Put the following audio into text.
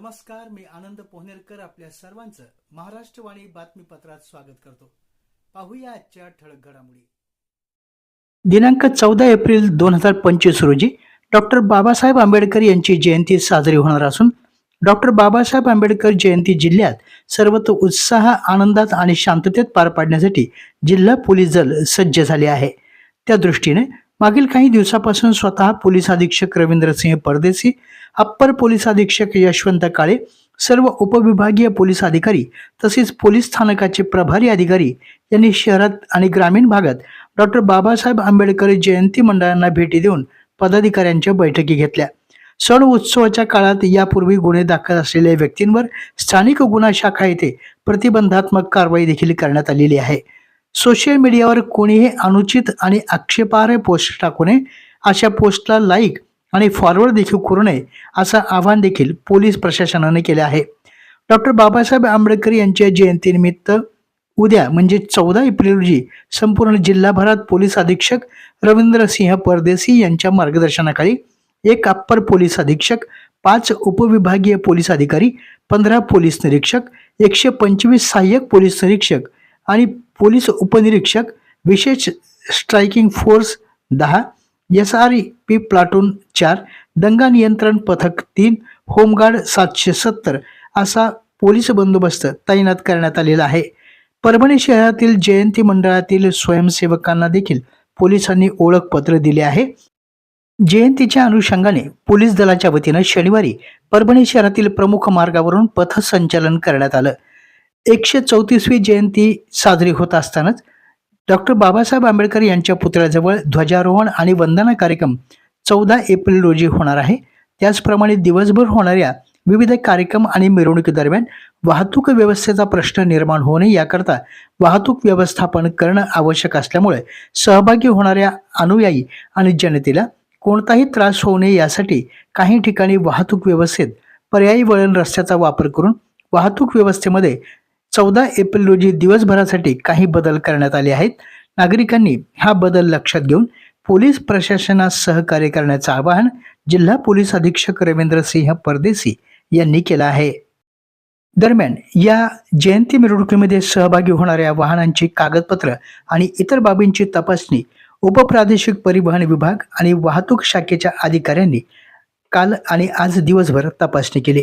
नमस्कार मी आनंद पोहनेरकर आपल्या सर्वांचं महाराष्ट्रवाणी बातमीपत्रात स्वागत करतो. पाहूया आजच्या ठळक घडामोडी. दिनांक चौदा एप्रिल दोन हजार पंचवीस रोजी डॉक्टर बाबासाहेब आंबेडकर यांची जयंती साजरी होणार असून डॉक्टर बाबासाहेब आंबेडकर जयंती जिल्ह्यात सर्वत्र उत्साह आनंदात आणि शांततेत पार पाडण्यासाठी जिल्हा पोलीस दल सज्ज झाले आहे. त्या दृष्टीने मागील काही दिवसापासून स्वतः पोलीस अधीक्षक रवींद्रसिंह परदेसी अप्पर पोलीस अधीक्षक यशवंत काळे सर्व उपविभागीय पोलीस अधिकारी तसेच पोलीस स्थानकाचे प्रभारी अधिकारी यांनी शहरात आणि ग्रामीण भागात डॉक्टर बाबासाहेब आंबेडकर जयंती मंडळांना भेटी देऊन पदाधिकाऱ्यांच्या बैठकी घेतल्या. सण उत्सवाच्या काळात यापूर्वी गुन्हे दाखल असलेल्या व्यक्तींवर स्थानिक गुन्हा शाखा येथे प्रतिबंधात्मक कारवाई देखील करण्यात आलेली आहे. सोशल मीडियावर कोणीही अनुचित आणि आक्षेपार्ह पोस्ट टाकू नये. अशा पोस्टला लाईक आणि फॉरवर्ड देखील करू नये असं आवाहन देखील पोलीस प्रशासनाने केले आहे. डॉक्टर बाबासाहेब आंबेडकर यांच्या जयंतीनिमित्त उद्या म्हणजे चौदा एप्रिल रोजी संपूर्ण जिल्हाभरात पोलीस अधीक्षक रवींद्र सिंह परदेसी यांच्या मार्गदर्शनाखाली एक अप्पर पोलीस अधीक्षक पाच उपविभागीय पोलीस अधिकारी पंधरा पोलीस निरीक्षक एकशे पंचवीस सहाय्यक पोलीस निरीक्षक आणि पोलीस उपनिरीक्षक विशेष स्ट्रायकिंग फोर्स दहा एस आर पी प्लाटून चार दंगा नियंत्रण पथक तीन होमगार्ड सातशे सत्तर असा पोलीस बंदोबस्त तैनात करण्यात आलेला आहे. परभणी शहरातील जयंती मंडळातील स्वयंसेवकांना देखील पोलिसांनी ओळखपत्र दिले आहे. जयंतीच्या अनुषंगाने पोलीस दलाच्या वतीनं शनिवारी परभणी शहरातील प्रमुख मार्गावरून पथसंचलन करण्यात आलं. एकशे चौतीसवी जयंती साजरी होत असतानाच डॉक्टर बाबासाहेब आंबेडकर यांच्या पुतळ्याजवळ ध्वजारोहण आणि वंदना कार्यक्रम चौदा एप्रिल रोजी होणार आहे. त्याचप्रमाणे दिवसभर होणाऱ्या विविध कार्यक्रम आणि मिरवणुकीदरम्यान वाहतूक व्यवस्थेचा प्रश्न निर्माण होऊ नये याकरता वाहतूक व्यवस्थापन करणं आवश्यक असल्यामुळे सहभागी होणाऱ्या अनुयायी आणि जनतेला कोणताही त्रास होऊ नये यासाठी काही ठिकाणी वाहतूक व्यवस्थेत पर्यायी वळण रस्त्याचा वापर करून वाहतूक व्यवस्थेमध्ये चौदा एप्रिल रोजी दिवसभरासाठी काही बदल करण्यात आले आहेत. नागरिकांनी हा बदल लक्षात घेऊन पोलीस प्रशासनास सहकार्य करण्याचं आवाहन जिल्हा पोलीस अधीक्षक रवींद्र सिंह परदेसी यांनी केलं आहे. दरम्यान या जयंती मिरवणुकीमध्ये सहभागी होणाऱ्या वाहनांची कागदपत्र आणि इतर बाबींची तपासणी उपप्रादेशिक परिवहन विभाग आणि वाहतूक शाखेच्या अधिकाऱ्यांनी काल आणि आज दिवसभर तपासणी केली.